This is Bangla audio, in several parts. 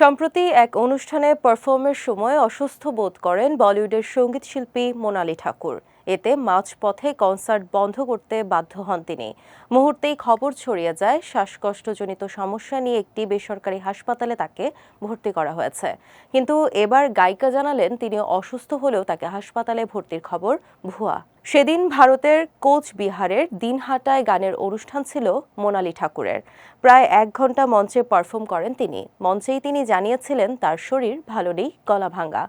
সম্প্রতি এক অনুষ্ঠানে পারফর্মের সময় অসুস্থ বোধ করেন বলিউডের সংগীত শিল্পী মোনালি ঠাকুর। এতে মাঝপথে কনসার্ট বন্ধ করতে বাধ্য হন তিনি। মুহূর্তেই খবর ছড়িয়ে যায়, শ্বাসকষ্টজনিত সমস্যা নিয়ে একটি বেসরকারি হাসপাতালে তাকে ভর্তি করা হয়েছে। কিন্তু এবার গায়িকা জানালেন, তিনি অসুস্থ হলেও তাকে হাসপাতালে ভর্তির খবর ভুয়া। সেদিন ভারতের কোচ বিহারের দিনহাটায় গানের অনুষ্ঠান ছিল মোনালি ঠাকুরের। প্রায় এক ঘণ্টা মঞ্চে পারফর্ম করেন তিনি। মঞ্চেই তিনি জানিয়েছিলেন, তার শরীর ভালো নেই, গলা ভাঙা।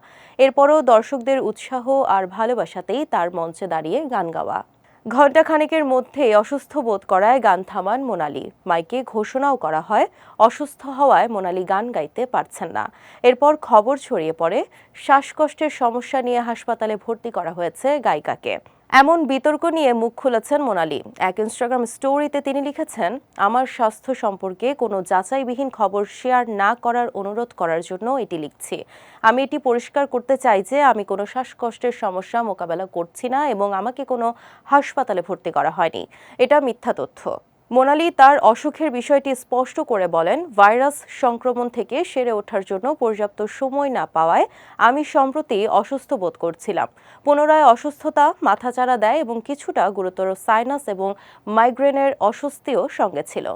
এরপরও দর্শকদের উৎসাহ আর ভালোবাসাতেই তার মঞ্চে দাঁড়িয়ে গান গাওয়া। ঘণ্টা খানেকের মধ্যেই অসুস্থ বোধ করায় গান থামান মোনালি। মাইকে ঘোষণাও করা হয়, অসুস্থ হওয়ায় মোনালি গান গাইতে পারছেন না। এরপর খবর ছড়িয়ে পড়ে, শ্বাসকষ্টের সমস্যা নিয়ে হাসপাতালে ভর্তি করা হয়েছে গায়িকাকে। এমন বিতর্ক নিয়ে মুখ খুলেছেন মোনালি। এক ইনস্টাগ্রাম স্টোরিতে তিনি লিখেছেন, আমার স্বাস্থ্য সম্পর্কে কোনো যাচাইবিহীন খবর শেয়ার না করার অনুরোধ করার জন্য এটি লিখছি। আমি এটি পরিষ্কার করতে চাই যে আমি কোনো শ্বাসকষ্টের সমস্যা মোকাবেলা করছি না এবং আমাকে কোনো হাসপাতালে ভর্তি করা হয়নি। এটা মিথ্যা তথ্য। মোনালি তার অসুখের বিষয়টি স্পষ্ট করে বলেন, ভাইরাস সংক্রমণ থেকে সেরে ওঠার জন্য পর্যাপ্ত সময় না পাওয়ায় আমি সম্প্রতি অসুস্থ বোধ করছিলাম। পুনরায় অসুস্থতা মাথাচাড়া দেয় এবং কিছুটা গুরুতর সাইনাস এবং মাইগ্রেনের অস্বস্তিও সঙ্গে ছিল।